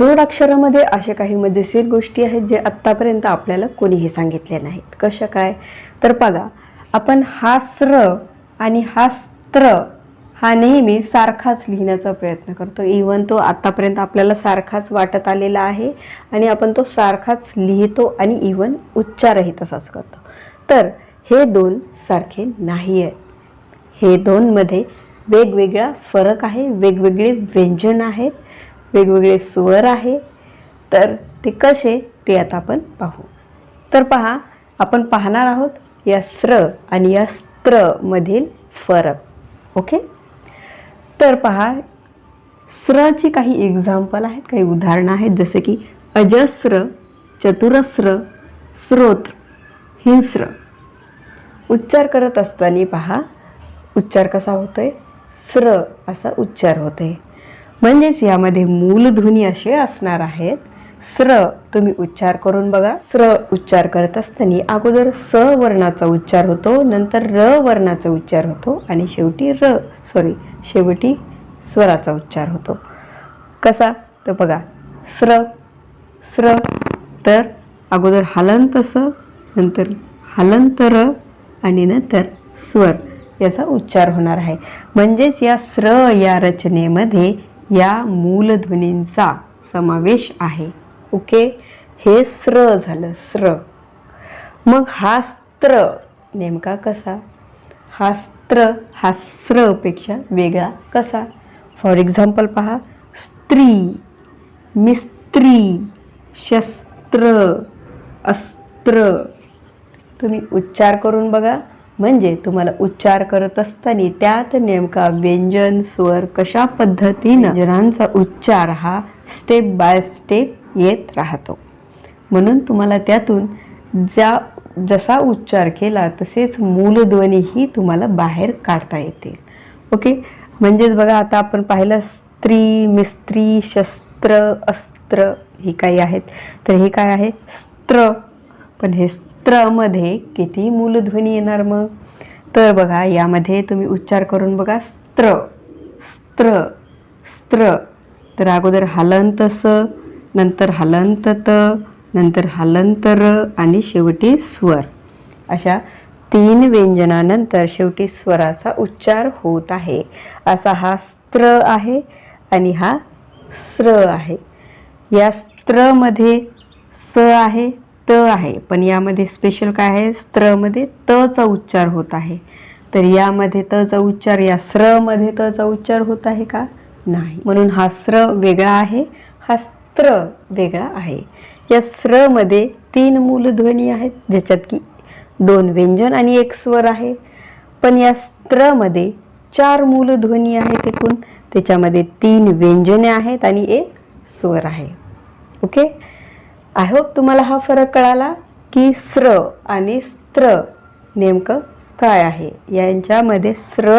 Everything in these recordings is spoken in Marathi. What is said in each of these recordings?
जोडाक्षरामध्ये अशा काही मजेशीर गोष्टी आहेत जे आत्तापर्यंत आपल्याला कोणीही सांगितले नाहीत. कशा काय? तर बघा आपण हा स्र आणि हा स्त्र हा नेहमी सारखाच लिहिण्याचा प्रयत्न करतो. इवन तो आत्तापर्यंत आपल्याला सारखाच वाटत आलेला आहे आणि आपण तो सारखाच लिहितो आणि इवन उच्चारही तसाच करतो. तर हे दोन सारखे नाही आहेत हे दोनमध्ये वेगवेगळा फरक आहे वेगवेगळे व्यंजन आहेत. वेगवेगळे स्वर आहे. तर ते कसे ते आता आपण पाहू. तर पहा आपण पाहणार आहोत या स्र आणि या स्त्र मधील फरक. ओके? तर पहा स्रची काही एक्झाम्पल आहेत काही उदाहरणं आहेत. जसे की अजस्र चतुरस्र स्रोत हिंस्र. उच्चार करत असताना पहा उच्चार कसा होतोय? स्र असा उच्चार होतोय. म्हणजेच यामध्ये मूलध्वनी असे असणार आहेत. स्र तुम्ही उच्चार करून बघा. स्र उच्चार करत असताना अगोदर स वर्णाचा उच्चार होतो नंतर र वर्णाचा उच्चार होतो आणि शेवटी र सॉरी शेवटी स्वराचा उच्चार होतो. कसा? तर बघा. स्र स्र तर अगोदर हलंत स नंतर हलंत र आणि नंतर स्वर याचा उच्चार होणार आहे. म्हणजेच या स्र या रचनेमध्ये या मूलध्वनींचा समावेश आहे. ओके? हे स्र झालं स्र. मग हा स्त्र नेमका कसा? हा स्त्र हा स्रपेक्षा वेगळा कसा? फॉर एक्झाम्पल पहा. स्त्री. मिस्त्री. शस्त्र. अस्त्र. तुम्ही उच्चार करून बघा. म्हणजे तुम्हाला उच्चार करत असताना त्यात नेमका व्यंजन स्वर कशा पद्धतीनं व्यंजनांचा उच्चार हा स्टेप बाय स्टेप येत राहतो. म्हणून तुम्हाला त्यातून ज्या जसा उच्चार केला तसेच मूलध्वनीही तुम्हाला बाहेर काढता येतील ओके म्हणजेच बघा आता आपण पाहिलं स्त्री मिस्त्री शस्त्र अस्त्र ही काही आहेत. तर हे काय आहे? स्त्र. पण हे स्त्रमध्ये किती मूलध्वनी येणार मग? तर बघा यामध्ये तुम्ही उच्चार करून बघा स्त्र स्त्र स्त्र. तर अगोदर हलंत स नंतर हलंत त नंतर हलंत र आणि शेवटी स्वर. अशा तीन व्यंजनानंतर शेवटी स्वराचा उच्चार होत आहे. असा हा स्त्र आहे आणि हा स्र आहे. या स्त्रमध्ये स आहे. त आहे. पण यामध्ये स्पेशल काय आहे? स्त्रमध्ये तचा उच्चार होत आहे. तर यामध्ये तचा उच्चार या स्रमध्ये तचा उच्चार होत आहे का? नाही. म्हणून हा स्र वेगळा आहे हा स्त्र वेगळा आहे. या स्रमध्ये तीन मूलध्वनी आहेत ज्याच्यात की दोन व्यंजन आणि एक स्वर आहे. पण या स्त्रमध्ये चार मूलध्वनी आहेत एकूण. त्याच्यामध्ये तीन व्यंजने आहेत आणि एक स्वर आहे. ओके? आय होप तुम्हाला हा फरक कळाला की स्र आणि स्त्र नेमकं काय आहे? यांच्यामध्ये स्र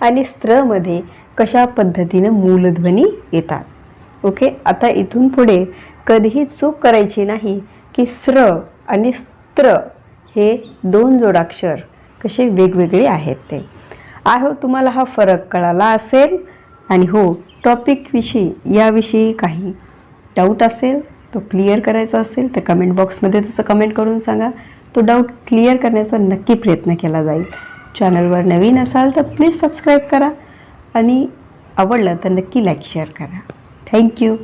आणि स्त्रमध्ये कशा पद्धतीनं मूलध्वनी येतात? ओके आता इथून पुढे कधीही चूक करायची नाही की स्र आणि स्त्र हे दोन जोडाक्षर कसे वेगवेगळे आहेत ते. आय हो तुम्हाला हा फरक कळाला असेल. आणि हो टॉपिकविषयी याविषयी काही डाऊट असेल तो क्लिअर करायचा असेल तर कमेंट बॉक्समध्ये तसं कमेंट करून सांगा. तो डाऊट क्लिअर करण्याचा नक्की प्रयत्न केला जाईल. चॅनलवर नवीन असाल तर प्लीज सबस्क्राईब करा. आणि आवडलं तर नक्की लाईक शेअर करा. थँक्यू